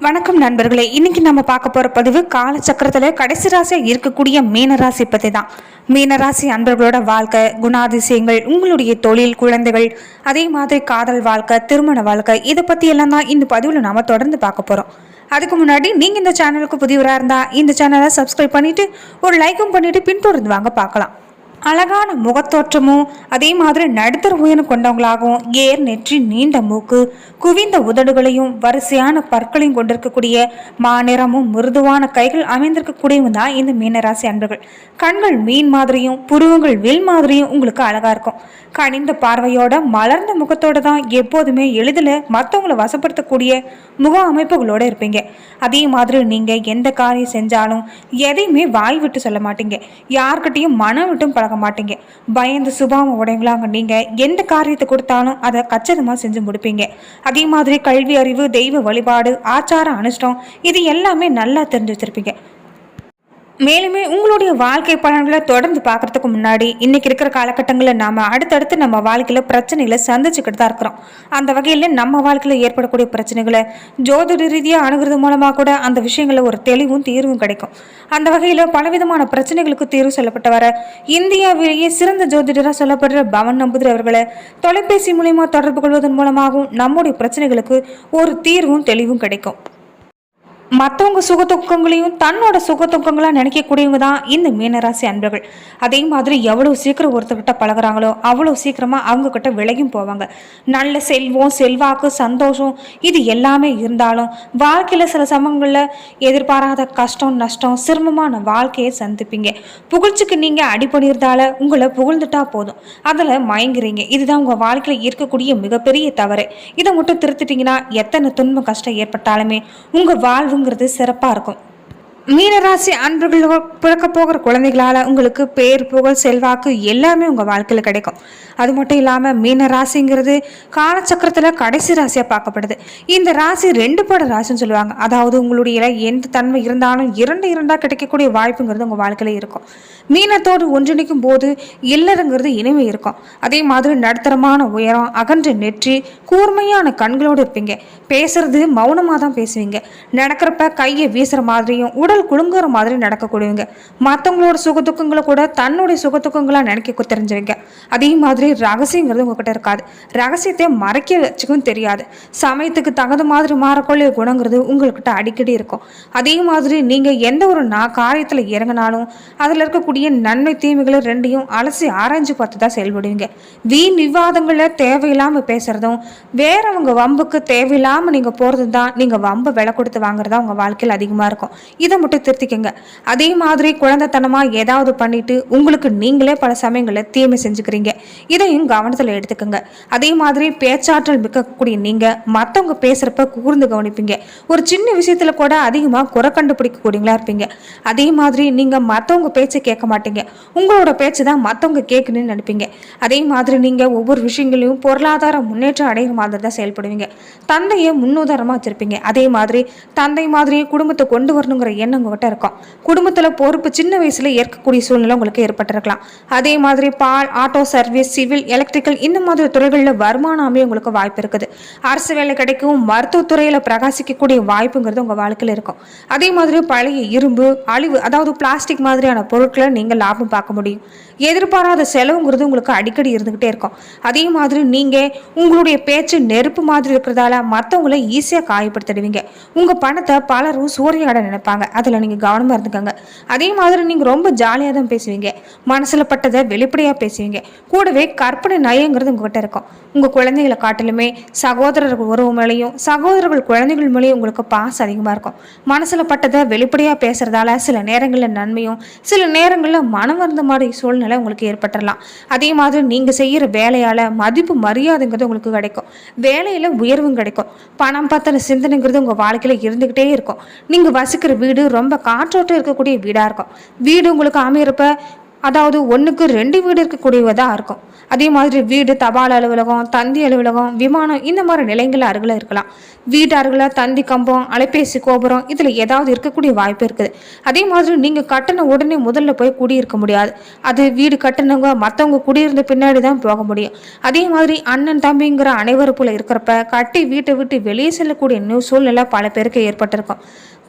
வணக்கம் நண்பர்களே இன்னைக்கு நம்ம பார்க்க போகிற பதிவு காலச்சக்கரத்தில் கடைசி ராசியாக இருக்கக்கூடிய மீனராசி பற்றி தான். மீனராசி அன்பர்களோட வாழ்க்கை குணாதிசயங்கள் உங்களுடைய தொழில் குழந்தைகள் அதே மாதிரி காதல் வாழ்க்கை திருமண வாழ்க்கை இதை பற்றி எல்லாம் தான் இந்த பதிவில் நாம் தொடர்ந்து பார்க்க போகிறோம் அதுக்கு முன்னாடி நீங்கள் இந்த சேனலுக்கு புதியவராக இருந்தால் இந்த சேனலை சப்ஸ்கிரைப் பண்ணிவிட்டு ஒரு லைக்கும் பண்ணிவிட்டு பின்தொடர்ந்து வாங்க பார்க்கலாம். அழகான முகத்தோற்றமும் அதே மாதிரி நடுத்தர உயரம் கொண்டவங்களாகவும் ஏர் நெற்றி நீண்ட மூக்கு குவிந்த உதடுகளையும் வரிசையான பற்களையும் கொண்டிருக்கக்கூடிய மாநிறமும் மிருதுவான கைகள் அமைந்திருக்கக்கூடியவங்க தான் இந்த மீனராசி அன்பர்கள். கண்கள் மீன் மாதிரியும் புருவங்கள் வில் மாதிரியும் உங்களுக்கு அழகா இருக்கும். கனிந்த பார்வையோட மலர்ந்த முகத்தோட தான் எப்போதுமே எளிதில் மற்றவங்களை வசப்படுத்தக்கூடிய முக அமைப்புகளோடு இருப்பீங்க. அதே மாதிரி நீங்கள் எந்த காரியம் செஞ்சாலும் எதையுமே வாய் விட்டு சொல்ல மாட்டீங்க. யார்கிட்டயும் மனம் விட்டும் ஆக மாட்டீங்க. பயந்து சுபாவம் உடையங்களாங்க நீங்க. எந்த காரியத்தை கொடுத்தாலும் அதை கச்சிதமா செஞ்சு முடிப்பீங்க. அதே மாதிரி கல்வி அறிவு தெய்வ வழிபாடு ஆச்சார அனுஷ்டம் இது எல்லாமே நல்லா தெரிஞ்சு வச்சிருப்பீங்க. மேலுமே உங்களுடைய வாழ்க்கை பலன்களை தொடர்ந்து பார்க்கறதுக்கு முன்னாடி இன்னைக்கு இருக்கிற காலகட்டங்களில் நாம அடுத்தடுத்து நம்ம வாழ்க்கையில பிரச்சனைகளை சந்திச்சுக்கிட்டு தான் இருக்கிறோம். அந்த வகையில் நம்ம வாழ்க்கையில் ஏற்படக்கூடிய பிரச்சனைகளை ஜோதிட ரீதியாக அணுகிறது மூலமாக கூட அந்த விஷயங்களில் ஒரு தெளிவும் தீர்வும் கிடைக்கும். அந்த வகையில் பலவிதமான பிரச்சனைகளுக்கு தீர்வு சொல்லப்பட்டு வர இந்தியாவிலேயே சிறந்த ஜோதிடராக சொல்லப்படுற பவன் நம்புதிரி அவர்களை தொலைபேசி மூலயமா தொடர்பு கொள்வதன் மூலமாகவும் நம்முடைய பிரச்சனைகளுக்கு ஒரு தீர்வும் தெளிவும் கிடைக்கும். மற்றவங்க சுகத்துக்கங்களையும் தன்னோட சுகத்துக்கங்களாக நினைக்கக்கூடியவங்க தான் இந்த மீனராசி அன்பர்கள். அதே மாதிரி எவ்வளோ சீக்கிரம் ஒருத்தர்கிட்ட பழகுறாங்களோ அவ்வளோ சீக்கிரமாக அவங்க கிட்ட போவாங்க. நல்ல செல்வம் செல்வாக்கு சந்தோஷம் இது எல்லாமே இருந்தாலும் வாழ்க்கையில் சில சமயங்களில் எதிர்பாராத கஷ்டம் நஷ்டம் சிரமமான வாழ்க்கையை சந்திப்பீங்க. புகழ்ச்சிக்கு நீங்கள் அடிபணிறதால உங்களை புகழ்ந்துட்டா போதும். அதில் மயங்குறீங்க. இதுதான் உங்கள் வாழ்க்கையில் இருக்கக்கூடிய மிகப்பெரிய தவறு. இதை மட்டும் திருத்திட்டிங்கன்னா எத்தனை துன்பம் கஷ்டம் ஏற்பட்டாலுமே உங்கள் வாழ்வு வாழ்வுங்கிறது சிறப்பாக இருக்கும். மீனராசி அன்பர்கள் பிறக்க போகிற குழந்தைகளால் உங்களுக்கு பேர் புகழ் செல்வாக்கு எல்லாமே உங்கள் வாழ்க்கையில் கிடைக்கும். அது மட்டும் இல்லாமல் மீனராசிங்கிறது காலச்சக்கரத்தில் கடைசி ராசியாக பார்க்கப்படுது. இந்த ராசி ரெண்டு பட ராசின்னு சொல்லுவாங்க. அதாவது உங்களுடைய எந்த தன்மை இருந்தாலும் இரண்டு இரண்டாக கிடைக்கக்கூடிய வாய்ப்புங்கிறது உங்கள் வாழ்க்கையில் இருக்கும். மீனத்தோடு ஒன்றிணைக்கும் போது இல்லறங்கிறது இனிமை இருக்கும். அதே மாதிரி நடுத்தரமான உயரம் அகன்ற நெற்றி கூர்மையான கண்களோடு இருப்பீங்க. பேசுறது மௌனமாக தான் பேசுவீங்க. நடக்கிறப்ப கையை வீசுகிற மாதிரியும் உடல் உடல் குழுங்குற மாதிரி நடக்கக்கூடியவங்க. மற்றவங்களோட சுகதுக்கங்களை கூட தன்னுடைய சுகதுக்கங்களாக நினைக்க தெரிஞ்சவங்க. அதே மாதிரி ரகசியங்கிறது உங்ககிட்ட இருக்காது. ரகசியத்தை மறைக்க வச்சுக்கும் தெரியாது. சமயத்துக்கு தகுந்த மாதிரி மாறக்கூடிய குணங்கிறது உங்கள்கிட்ட அடிக்கடி இருக்கும். அதே மாதிரி நீங்கள் எந்த ஒரு நான் காரியத்தில் இறங்கினாலும் அதில் இருக்கக்கூடிய நன்மை தீமைகளை ரெண்டையும் அலசி ஆராய்ஞ்சு பார்த்து தான் செயல்படுவீங்க. வீண் விவாதங்களில் தேவையில்லாமல் பேசுகிறதும் வேறவங்க வம்புக்கு தேவையில்லாமல் நீங்கள் போகிறது தான் நீங்கள் வம்பை விலை கொடுத்து வாங்குறதா உங்கள் வாழ்க்கையில் அதிகமாக இருக்கும். இதை மட்டும் திருத்திக்கங்க. அதே மாதிரி குழந்தைத்தனமாக ஏதாவது பண்ணிட்டு உங்களுக்கு நீங்களே பல சமயங்களில் தீமை செஞ்சுக்கிறீங்க. இதையும் கவனத்தில் எடுத்துக்கோங்க. அதே மாதிரி பேச்சாற்றல் மிக்கக்கூடிய நீங்கள் மற்றவங்க பேசுகிறப்ப கூர்ந்து கவனிப்பீங்க. ஒரு சின்ன விஷயத்தில் கூட அதிகமாக குறை கண்டுபிடிக்கக்கூடியங்களா இருப்பீங்க. அதே மாதிரி நீங்கள் மற்றவங்க பேச்சை கேட்க மாட்டீங்க. உங்களோட பேச்சு தான் மற்றவங்க கேட்கணும்னு நினைப்பீங்க. அதே மாதிரி நீங்கள் ஒவ்வொரு விஷயங்களையும் பொருளாதார முன்னேற்றம் அடைகிற மாதிரி தான் செயல்படுவீங்க. தந்தையை முன்னுதாரணமாக வச்சிருப்பீங்க. அதே மாதிரி தந்தை மாதிரியே குடும்பத்தை கொண்டு வரணுங்கிற எண்ணம் உங்ககிட்ட இருக்கும். குடும்பத்தில் பொறுப்பு சின்ன வயசுல ஏற்கக்கூடிய சூழ்நிலை உங்களுக்கு ஏற்பட்டிருக்கலாம். அதே மாதிரி பால் ஆட்டோ சர்வீஸ் சிவில் எலக்ட்ரிக்கல் இந்த மாதிரி துறைகளில் வருமானம் உங்களுக்கு வாய்ப்பு இருக்குது. அரசு வேலை கிடைக்கும் மருத்துவத்துறையில் பிரகாசிக்கக்கூடிய வாய்ப்புங்கிறது உங்கள் வாழ்க்கையில் இருக்கும். அதே மாதிரி பழைய இரும்பு அழிவு அதாவது பிளாஸ்டிக் மாதிரியான பொருட்களை நீங்கள் லாபம் பார்க்க முடியும். எதிர்பாராத செலவுங்கிறது உங்களுக்கு அடிக்கடி இருந்துக்கிட்டே இருக்கும். அதே மாதிரி நீங்கள் உங்களுடைய பேச்சு நெருப்பு மாதிரி இருக்கிறதால மற்றவங்களை ஈஸியாக காயப்படுத்திடுவீங்க. உங்கள் பணத்தை பலரும் சூறையாட நினைப்பாங்க. அதில் நீங்கள் கவனமாக இருந்துக்கோங்க. அதே மாதிரி நீங்கள் ரொம்ப ஜாலியாக தான் பேசுவீங்க. மனசில் பட்டதை வெளிப்படையாக பேசுவீங்க. கூடவே கற்பனை நயங்கிறது உங்ககிட்ட இருக்கும். உங்கள் குழந்தைகளை காட்டிலுமே சகோதரர்கள் உறவு மேலேயும் சகோதரர்கள் குழந்தைகள் மேலேயும் உங்களுக்கு பாசம் அதிகமாக இருக்கும். மனசில் பட்டதை வெளிப்படையாக பேசுகிறதால சில நேரங்களில் நன்மையும் சில நேரங்களில் மனம் வந்த மாதிரி சூழ்நிலை உங்களுக்கு ஏற்பட்டுடலாம் அதே மாதிரி நீங்கள் செய்கிற வேலையால் மதிப்பு மரியாதைங்கிறது உங்களுக்கு கிடைக்கும். வேலையில் உயர்வும் கிடைக்கும். பணம் பத்தின சிந்தனைங்கிறது உங்கள் வாழ்க்கையில் இருந்துக்கிட்டே இருக்கும். நீங்கள் வசிக்கிற வீடு ரொம்ப காற்றோட்டம் இருக்கக்கூடிய வீடாக இருக்கும். வீடு உங்களுக்கு அமையிறப்ப அதாவது ஒன்றுக்கு ரெண்டு வீடு இருக்கக்கூடியதாக இருக்கும். அதே மாதிரி வீடு தபால் அலுவலகம் தந்தி அலுவலகம் விமானம் இந்த மாதிரி நிலைகள் அருகில் இருக்கலாம். வீட்டு அருகில் தந்தி கம்பம் அலைபேசி கோபுரம் இதில் ஏதாவது இருக்கக்கூடிய வாய்ப்பு இருக்குது. அதே மாதிரி நீங்கள் கட்டின உடனே முதல்ல போய் குடியிருக்க முடியாது. அது வீடு கட்டினவங்க மற்றவங்க குடியிருந்த பின்னாடி தான் போக முடியும். அதே மாதிரி அண்ணன் தம்பிங்கிற அனைவருக்குள்ள இருக்கிறப்ப கட்டி வீட்டை விட்டு வெளியே செல்லக்கூடிய நியூ சூழ்நிலை பல பேருக்கு ஏற்பட்டிருக்கும்.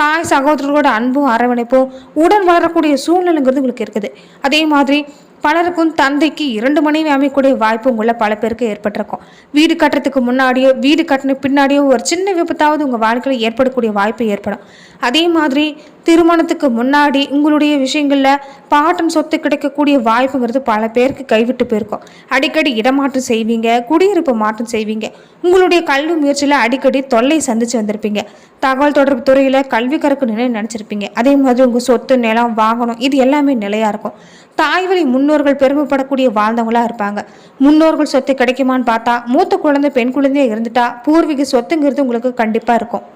தாய் சகோதரர்களோட அன்பும் அரவணைப்பும் உடன் வளரக்கூடிய சூழ்நிலைங்கிறது உங்களுக்கு இருக்குது. அதே மாதிரி பலருக்கும் தந்தைக்கு இரண்டு மனைவி அமைக்கக்கூடிய வாய்ப்பு உங்கள பல பேருக்கு ஏற்பட்டிருக்கும். வீடு கட்டுறதுக்கு முன்னாடியோ வீடு கட்டின பின்னாடியோ ஒரு சின்ன விபத்தாவது உங்கள் வாழ்க்கையில் ஏற்படக்கூடிய வாய்ப்பு ஏற்படும். அதே மாதிரி திருமணத்துக்கு முன்னாடி உங்களுடைய விஷயங்களில் பாட்டன் சொத்து கிடைக்கக்கூடிய வாய்ப்புங்கிறது பல பேருக்கு கைவிட்டு போயிருக்கும். அடிக்கடி இடமாற்றம் செய்வீங்க குடியிருப்பு மாற்றம் செய்வீங்க. உங்களுடைய கல்வி முயற்சியில் அடிக்கடி தொல்லை சந்திச்சு வந்திருப்பீங்க. தகவல் தொடர்பு துறையில் கல்வி கறக்கணும்னு நினச்சிருப்பீங்க. அதே மாதிரி உங்கள் சொத்து நிலம் வாகனம் இது எல்லாமே நிலையாக இருக்கும். தாய் வழி முன்னோர்கள் பெருமைப்படக்கூடிய வாழ்ந்தவங்களா இருப்பாங்க. முன்னோர்கள் சொத்து கிடைக்குமான்னு பார்த்தா மூத்த குழந்தை பெண் குழந்தையே இருந்துட்டா பூர்வீக சொத்துங்கிறது உங்களுக்கு கண்டிப்பாக இருக்கும்.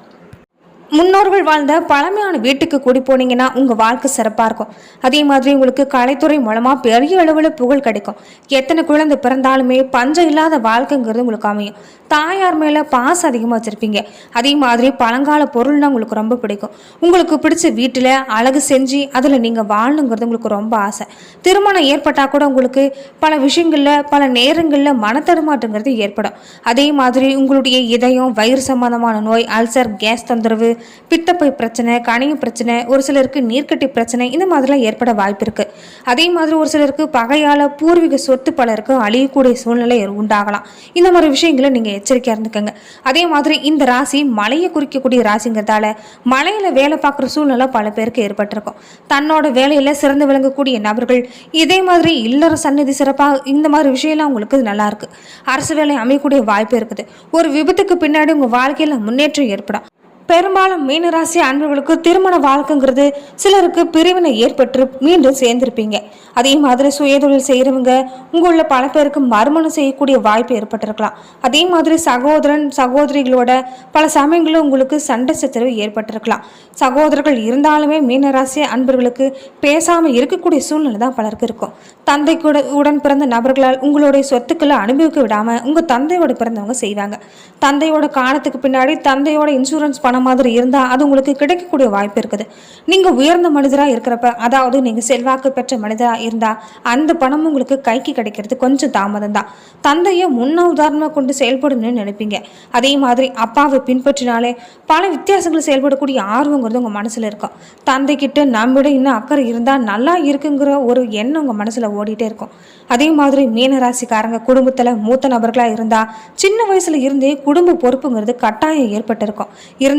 முன்னோர்கள் வாழ்ந்த பழமையான வீட்டுக்கு கூடி போனீங்கன்னா உங்கள் வாழ்க்கை சிறப்பாக இருக்கும். அதே மாதிரி உங்களுக்கு கலைத்துறை மூலமாக பெரிய அளவில் புகழ் கிடைக்கும். எத்தனை குழந்தை பிறந்தாலுமே பஞ்சம் இல்லாத வாழ்க்கைங்கிறது உங்களுக்கு அமையும். தாயார் மேலே பாசம் அதிகமாக வச்சுருப்பீங்க. அதே மாதிரி பழங்கால பொருள்னா உங்களுக்கு ரொம்ப பிடிக்கும். உங்களுக்கு பிடிச்ச வீட்டில் அழகு செஞ்சு அதில் நீங்கள் வாழணுங்கிறது உங்களுக்கு ரொம்ப ஆசை. திருமணம் ஏற்பட்டால் கூட உங்களுக்கு பல விஷயங்களில் பல நேரங்களில் மனத்தடுமாட்டங்கிறது ஏற்படும். அதே மாதிரி உங்களுடைய இதயம் வயிறு சம்பந்தமான நோய் அல்சர் கேஸ் தொந்தரவு பித்தப்பை பிரச்சனை கணைய பிரச்சனை ஒரு சிலருக்கு நீர்க்கட்டி பிரச்சனை இந்த மாதிரிலாம் ஏற்பட வாய்ப்பு இருக்குது அதே மாதிரி ஒரு சிலருக்கு பகையால் பூர்வீக சொத்து பலருக்கு அழியக்கூடிய சூழ்நிலை உண்டாகலாம். இந்த மாதிரி விஷயங்களை நீங்கள் எச்சரிக்கையாக இருந்துக்கோங்க. அதே மாதிரி இந்த ராசி மலையை குறிக்கக்கூடிய ராசிங்கிறதால மலையில் வேலை பார்க்குற சூழ்நிலை பல பேருக்கு ஏற்பட்டிருக்கும். தன்னோட வேலையில் சிறந்து விளங்கக்கூடிய நபர்கள் இதே மாதிரி இல்லற சந்நிதி சிறப்பாக இந்த மாதிரி விஷயம்லாம் உங்களுக்கு நல்லாயிருக்கு அரசு வேலை அமையக்கூடிய வாய்ப்பு இருக்குது. ஒரு விபத்துக்கு பின்னாடி உங்கள் வாழ்க்கையில் முன்னேற்றம் ஏற்படும். பெரும்பாலும் மீனராசி அன்பர்களுக்கு திருமண வாழ்க்கைங்கிறது சிலருக்கு பிரிவினை ஏற்பட்டு மீண்டும் சேர்ந்திருப்பீங்க. அதே மாதிரி சுயதொழில் செய்கிறவங்க உங்களில் பல பேருக்கு மறுமணம் செய்யக்கூடிய வாய்ப்பு ஏற்பட்டிருக்கலாம். அதே மாதிரி சகோதரன் சகோதரிகளோட பல சமயங்களும் உங்களுக்கு சண்டை சச்சரவு ஏற்பட்டிருக்கலாம். சகோதரர்கள் இருந்தாலுமே மீனராசி அன்பர்களுக்கு பேசாமல் இருக்கக்கூடிய சூழ்நிலை தான் பலருக்கு இருக்கும். தந்தை கூட உடன் பிறந்த நபர்களால் உங்களுடைய சொத்துக்களை அனுபவிக்க விடாமல் உங்கள் தந்தையோட பிறந்தவங்க செய்வாங்க. தந்தையோட காலத்துக்கு பின்னாடி தந்தையோட இன்சூரன்ஸ் பணம் மாதிரி இருந்தால் அது உங்களுக்கு கிடைக்கக்கூடிய வாய்ப்பு இருக்குது. நீங்கள் உயர்ந்த மனிதராக இருக்கிறப்ப அதாவது நீங்கள் செல்வாக்கு பெற்ற மனிதராக இருந்தால் அந்த பணம் உங்களுக்கு கைக்கு கிடைக்கிறது கொஞ்சம் தாமதம் தான். தந்தையை முன்ன உதாரணமாக கொண்டு செயல்படணும்னு நினைப்பீங்க. அதே மாதிரி அப்பாவை பின்பற்றினாலே பல வித்தியாசங்கள் செயல்படக்கூடிய ஆர்வங்கிறது உங்கள் மனசில் இருக்கும். தந்தைக்கிட்ட நம்மிட இன்னும் அக்கறை இருந்தால் நல்லா இருக்குங்கிற ஒரு எண்ணம் உங்கள் மனசில் ஓடிட்டே இருக்கும். அதே மாதிரி மீனராசிக்காரங்க குடும்பத்தில் மூத்த நபர்களாக இருந்தால் சின்ன வயசுல இருந்தே குடும்ப பொறுப்புங்கிறது கட்டாயம் ஏற்பட்டிருக்கும்.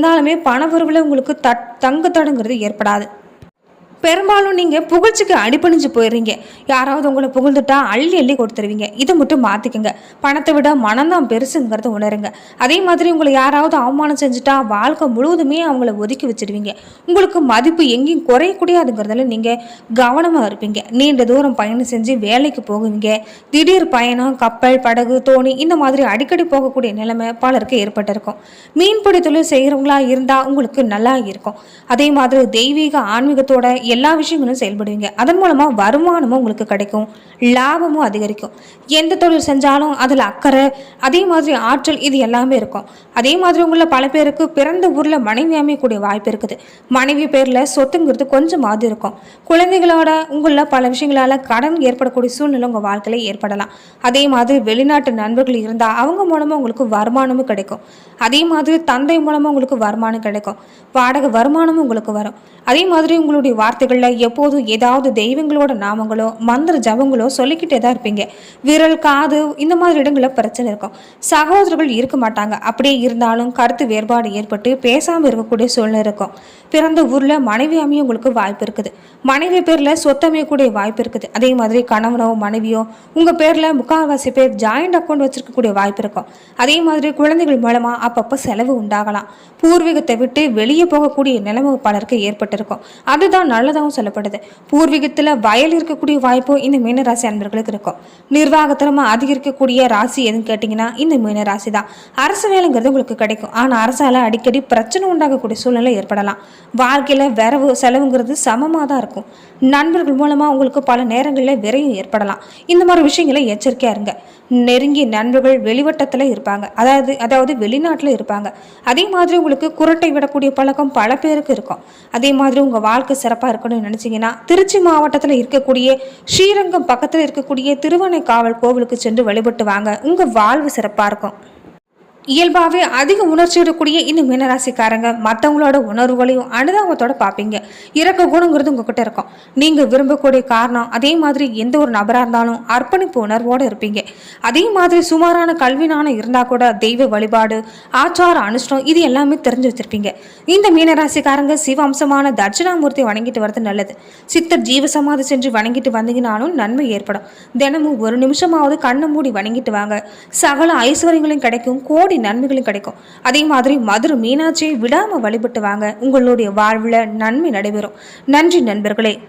இருந்தாலுமே பணவரவில் உங்களுக்கு தட் தங்கு தடுங்கிறது ஏற்படாது. பெரும்பாலும் நீங்கள் புகழ்ச்சிக்கு அடிப்பணிஞ்சு போயிடுறீங்க. யாராவது உங்களை புகழ்ந்துட்டா அள்ளி அள்ளி கொடுத்துருவீங்க இதை மட்டும் மாற்றிக்கங்க பணத்தை விட மனம்தான் பெருசுங்கிறத உணருங்க. அதே மாதிரி உங்களை யாராவது அவமானம் செஞ்சுட்டா வாழ்க்கை முழுவதுமே அவங்கள ஒதுக்கி வச்சிருவீங்க உங்களுக்கு மதிப்பு எங்கேயும் குறையக்கூடியாதுங்கிறதுல நீங்கள் கவனமாக இருப்பீங்க. நீண்ட தூரம் பயணம் செஞ்சு வேலைக்கு போகுவீங்க. திடீர் பயணம் கப்பல் படகு தோணி இந்த மாதிரி அடிக்கடி போகக்கூடிய நிலைமை பலருக்கு ஏற்பட்டிருக்கும். மீன்பிடி தொழில் செய்கிறவங்களா இருந்தால் உங்களுக்கு நல்லா இருக்கும். அதே மாதிரி தெய்வீக ஆன்மீகத்தோட எல்லா விஷயங்களும் செயல்படுவீங்க. அதன் மூலமாக வருமானமும் உங்களுக்கு கிடைக்கும். லாபமும் அதிகரிக்கும். எந்த தொழில் செஞ்சாலும் அதில் அக்கறை அதே மாதிரி ஆற்றல் இது எல்லாமே இருக்கும். அதே மாதிரி உங்களில் பல பேருக்கு பிறந்த ஊரில் மனைவி அமையக்கூடிய வாய்ப்பு இருக்குது. மனைவி பேரில் சொத்துங்கிறது கொஞ்சம் மாதிரி இருக்கும். குழந்தைகளோட உங்களில் பல விஷயங்களால் கடன் ஏற்படக்கூடிய சூழ்நிலை உங்கள் வாழ்க்கையில் ஏற்படலாம். அதே மாதிரி வெளிநாட்டு நண்பர்கள் இருந்தால் அவங்க மூலமாக உங்களுக்கு வருமானமும் கிடைக்கும். அதே மாதிரி தந்தை மூலமாக உங்களுக்கு வருமானம் கிடைக்கும். வாடகை வருமானமும் உங்களுக்கு வரும். அதே மாதிரி உங்களுடைய வார்த்தை வார்த்தைகளில் எப்போதும் ஏதாவது தெய்வங்களோட நாமங்களோ மந்திர ஜபங்களோ சொல்லிக்கிட்டே தான் இருப்பீங்க. விரல் காது இந்த மாதிரி இடங்களில் பிரச்சனை இருக்கும். சகோதரர்கள் இருக்க மாட்டாங்க. அப்படியே இருந்தாலும் கருத்து வேறுபாடு ஏற்பட்டு பேசாமல் இருக்கக்கூடிய சூழ்நிலை இருக்கும். பிறந்த ஊரில் மனைவி அமைய உங்களுக்கு வாய்ப்பு இருக்குது. மனைவி பேரில் சொத்தமையக்கூடிய வாய்ப்பு இருக்குது. அதே மாதிரி கணவனோ மனைவியோ உங்கள் பேரில் முக்கால்வாசி பேர் ஜாயிண்ட் அக்கௌண்ட் வச்சிருக்கக்கூடிய வாய்ப்பு இருக்கும். அதே மாதிரி குழந்தைகள் மூலமாக அப்பப்போ செலவு உண்டாகலாம். பூர்வீகத்தை விட்டு வெளியே போகக்கூடிய நிலைமை பலருக்கு ஏற்பட்டிருக்கும். அதுதான் நல்ல நல்லதாகவும் சொல்லப்படுது. பூர்வீகத்தில் வயல் இருக்கக்கூடிய வாய்ப்பு இந்த மீனராசி அன்பர்களுக்கு இருக்கும். நிர்வாகத்திறமை அதிகரிக்கக்கூடிய ராசி எதுன்னு கேட்டிங்கன்னா இந்த மீனராசி தான் அரசு வேலைங்கிறது உங்களுக்கு கிடைக்கும். ஆனால் அரசால் அடிக்கடி பிரச்சனை உண்டாகக்கூடிய சூழ்நிலை ஏற்படலாம். வாழ்க்கையில் வரவு செலவுங்கிறது சமமாக தான் இருக்கும். நண்பர்கள் மூலமாக உங்களுக்கு பல நேரங்களில் விரையும் ஏற்படலாம். இந்த மாதிரி விஷயங்களை எச்சரிக்கையாக இருங்க. நெருங்கிய நண்பர்கள் வெளிவட்டத்தில் இருப்பாங்க. அதாவது அதாவது வெளிநாட்டில் இருப்பாங்க. அதே மாதிரி உங்களுக்கு குரட்டை விடக்கூடிய பழக்கம் பல பேருக்கு இருக்கும். அதே மாதிரி உங்கள் வாழ்க்கை சிறப்பாக இருக்கணும்னு நினச்சிங்கன்னா திருச்சி மாவட்டத்தில் இருக்கக்கூடிய ஸ்ரீரங்கம் பக்கத்தில் இருக்கக்கூடிய திருவனைக்காவல் கோவிலுக்கு சென்று வழிபட்டு வாங்க. உங்கள் வாழ்வு சிறப்பாக இருக்கும். இயல்பாகவே அதிக உணர்ச்சியிடக்கூடிய இந்த மீனராசிக்காரங்க மற்றவங்களோட உணர்வுகளையும் அனுதாபத்தோட பார்ப்பீங்க. இறக்க குணங்கிறது உங்ககிட்ட இருக்கும். நீங்கள் விரும்பக்கூடிய காரணம் அதே மாதிரி எந்த ஒரு நபராக இருந்தாலும் அர்ப்பணிப்பு உணர்வோடு இருப்பீங்க. அதே மாதிரி சுமாரான கல்வினான இருந்தால் கூட தெய்வ வழிபாடு ஆச்சார அனுஷ்டம் இது எல்லாமே தெரிஞ்சு வச்சிருப்பீங்க. இந்த மீனராசிக்காரங்க சிவ அம்சமான தட்சிணாமூர்த்தி வணங்கிட்டு வரது நல்லது. சித்தர் ஜீவசமாதி சென்று வணங்கிட்டு வந்தீங்கனாலும் நன்மை ஏற்படும். தினமும் ஒரு நிமிஷமாவது கண்ணை மூடி வணங்கிட்டு வாங்க. சகல ஐஸ்வர்யங்களும் கிடைக்கும். கோடி நன்மைகளும் கிடைக்கும். அதே மாதிரி மதுரை மீனாட்சியை விடாம வழிபட்டு வாங்க. உங்களுடைய வாழ்வில் நன்மை நடைபெறும். நன்றி நண்பர்களே.